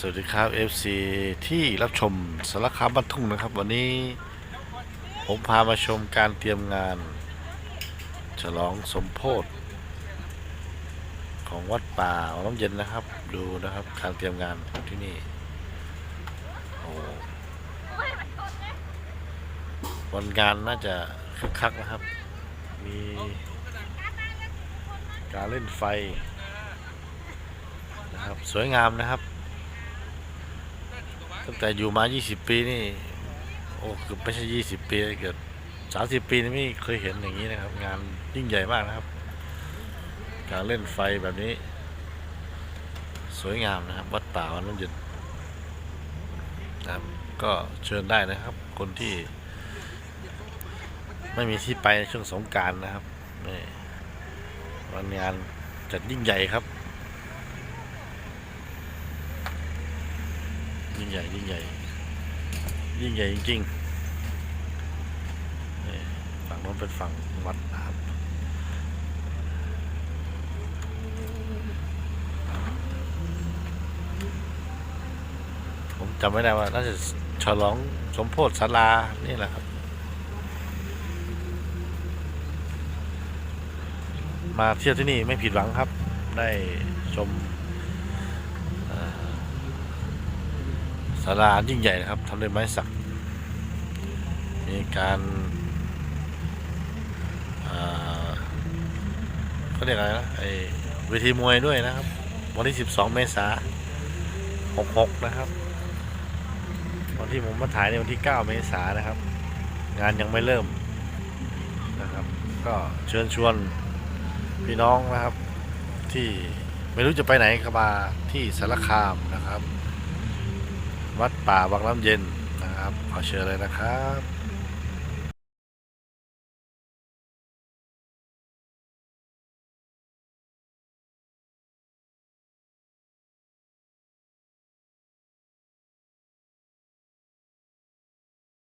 สวัสดีครับ FC ที่รับชมสารคามบ้านทุ่งนะครับ วันนี้ผมพามาชมการเตรียมงาน ฉลองสมโพธิของวัดป่าน้ำเย็นนะครับ ดูนะครับการเตรียมงานของที่นี่โอ้วันงานน่าจะคึกคักนะครับ มีการเล่นไฟนะครับสวยงามนะครับ ตั้งแต่อยู่มา 20 ปีนี่ โอ้เกือบไม่ใช่ 20 ปีเกือบ30 ปีนี่ไม่เคยเห็นอย่างนี้นะครับ งานยิ่งใหญ่มากนะครับ การเล่นไฟแบบนี้ สวยงามนะครับ วัดป่าวันน้ำเย็นนะครับก็เชิญได้นะครับ คนที่ ไม่มีที่ไปในช่วงสงการนะครับนี่วันงานจัดยิ่งใหญ่ครับ งใหญ่ยิ่งใหญ่ ยิ่งใหญ่จริงๆฝั่งโน้นเป็นฝั่งวัดนะครับผมจำไม่ได้ว่าน่าจะฉลองสมโพธิศาลานี่แหละครับ มาเที่ยวที่นี่ไม่ผิดหวังครับ ได้ชมเอ่อ ศาลายิ่งใหญ่นะครับทำด้วยไม้สัก มีการเขาเรียกอะไรนะไอเวทีมวยด้วยนะครับ วันที่ 12 เมษา66 นะครับ วันที่ผมมาถ่ายในวันที่ 9 เมษานะครับ งานยังไม่เริ่มนะครับ ก็เชิญชวนพี่น้องนะครับที่ไม่รู้จะไปไหนก็มาที่สารคามนะครับ วัดป่าวังน้ำเย็นนะครับขอเชิญเลยนะครับ